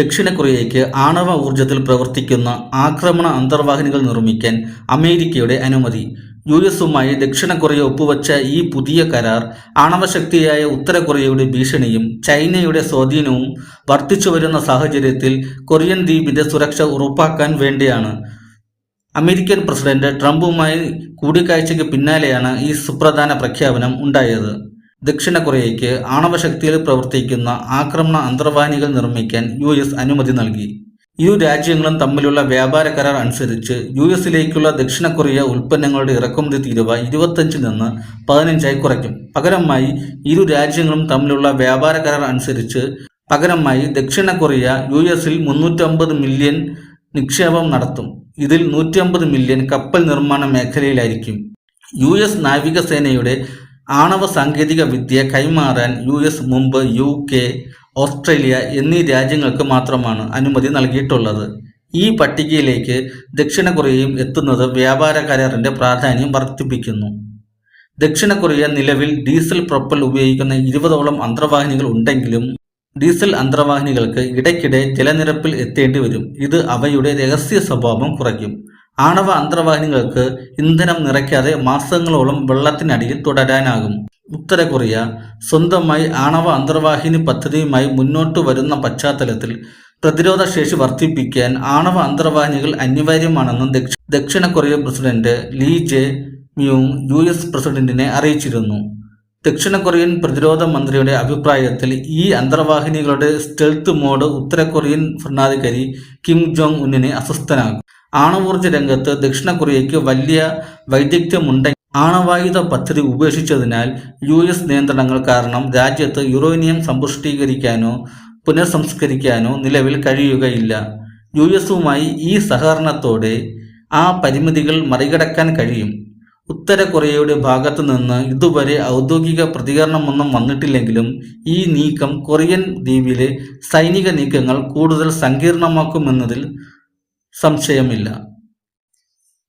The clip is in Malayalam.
ദക്ഷിണ കൊറിയയ്ക്ക് ആണവ ഊർജത്തിൽ പ്രവർത്തിക്കുന്ന ആക്രമണ അന്തർവാഹിനികൾ നിർമ്മിക്കാൻ അമേരിക്കയുടെ അനുമതി. യു എസുമായി ദക്ഷിണ കൊറിയ ഒപ്പുവച്ച ഈ പുതിയ കരാർ ആണവശക്തിയായ ഉത്തര കൊറിയയുടെ ഭീഷണിയും ചൈനയുടെ സ്വാധീനവും വർദ്ധിച്ചുവരുന്ന സാഹചര്യത്തിൽ കൊറിയൻ ദ്വീപിന്റെ സുരക്ഷ ഉറപ്പാക്കാൻ വേണ്ടിയാണ്. അമേരിക്കൻ പ്രസിഡന്റ് ട്രംപുമായി കൂടിക്കാഴ്ചയ്ക്ക് പിന്നാലെയാണ് ഈ സുപ്രധാന പ്രഖ്യാപനം ഉണ്ടായത്. ദക്ഷിണ കൊറിയയ്ക്ക് ആണവശക്തിയിൽ പ്രവർത്തിക്കുന്ന ആക്രമണ അന്തർവാഹിനികൾ നിർമ്മിക്കാൻ യു എസ് അനുമതി നൽകി. ഇരു രാജ്യങ്ങളും തമ്മിലുള്ള വ്യാപാര കരാർ അനുസരിച്ച് യു എസിലേക്കുള്ള ദക്ഷിണ കൊറിയ ഉൽപ്പന്നങ്ങളുടെ ഇറക്കുമതി തീരുവ ഇരുപത്തഞ്ചിൽ നിന്ന് പതിനഞ്ചായി കുറയ്ക്കും. പകരമായി ഇരു രാജ്യങ്ങളും തമ്മിലുള്ള വ്യാപാര കരാർ അനുസരിച്ച് പകരമായി ദക്ഷിണ കൊറിയ യു എസിൽ മുന്നൂറ്റമ്പത് മില്യൺ നിക്ഷേപം നടത്തും. ഇതിൽ നൂറ്റമ്പത് മില്യൺ കപ്പൽ നിർമ്മാണ മേഖലയിലായിരിക്കും. യു എസ് നാവികസേനയുടെ ആണവ സാങ്കേതിക വിദ്യ കൈമാറാൻ യു എസ് മുമ്പ് യു കെ ഓസ്ട്രേലിയ എന്നീ രാജ്യങ്ങൾക്ക് മാത്രമാണ് അനുമതി നൽകിയിട്ടുള്ളത്. ഈ പട്ടികയിലേക്ക് ദക്ഷിണ കൊറിയയും എത്തുന്നത് വ്യാപാര കരാറിന്റെ പ്രാധാന്യം വർദ്ധിപ്പിക്കുന്നു. ദക്ഷിണ കൊറിയ നിലവിൽ ഡീസൽ പ്രൊപ്പൽ ഉപയോഗിക്കുന്ന ഇരുപതോളം അന്തർവാഹിനികൾ ഉണ്ടെങ്കിലും ഡീസൽ അന്തർവാഹിനികൾക്ക് ഇടയ്ക്കിടെ ജലനിരപ്പിൽ എത്തേണ്ടി വരും. ഇത് അവയുടെ രഹസ്യ സ്വഭാവം കുറയ്ക്കും. ആണവ അന്തർവാഹിനികൾക്ക് ഇന്ധനം നിറയ്ക്കാതെ മാസങ്ങളോളം വെള്ളത്തിനടിയിൽ തുടരാനാകും. ഉത്തര കൊറിയ സ്വന്തമായി ആണവ അന്തർവാഹിനി പദ്ധതിയുമായി മുന്നോട്ട് വരുന്ന പശ്ചാത്തലത്തിൽ പ്രതിരോധ ശേഷി വർദ്ധിപ്പിക്കാൻ ആണവ അന്തർവാഹിനികൾ അനിവാര്യമാണെന്നും ദക്ഷിണ Korea president Lee Jae Myung U S പ്രസിഡന്റിനെ അറിയിച്ചിരുന്നു. ദക്ഷിണ കൊറിയൻ പ്രതിരോധ മന്ത്രിയുടെ അഭിപ്രായത്തിൽ ഈ അന്തർവാഹിനികളുടെ സ്റ്റെൽത്ത് മോഡ് ഉത്തര കൊറിയൻ ഭരണാധികാരി കിം ജോങ് ഉന്നിനെ അസ്വസ്ഥനാകും ആണവോർജ രംഗത്ത് ദക്ഷിണ കൊറിയയ്ക്ക് വലിയ വൈദഗ്ധ്യമുണ്ടെങ്കിൽ ആണവായുധ പദ്ധതി ഉപേക്ഷിച്ചതിനാൽ യു എസ് നിയന്ത്രണങ്ങൾ കാരണം രാജ്യത്ത് യുറേനിയം സമ്പുഷ്ടീകരിക്കാനോ പുനഃസംസ്കരിക്കാനോ നിലവിൽ കഴിയുകയില്ല. യു എസുമായി ഈ സഹകരണത്തോടെ ആ പരിമിതികൾ മറികടക്കാൻ കഴിയും. ഉത്തര കൊറിയയുടെ ഭാഗത്തു നിന്ന് ഇതുവരെ ഔദ്യോഗിക പ്രതികരണമൊന്നും വന്നിട്ടില്ലെങ്കിലും ഈ നീക്കം കൊറിയൻ ദ്വീപിലെ സൈനിക നീക്കങ്ങൾ കൂടുതൽ സങ്കീർണമാക്കുമെന്നതിൽ സംശയമില്ല.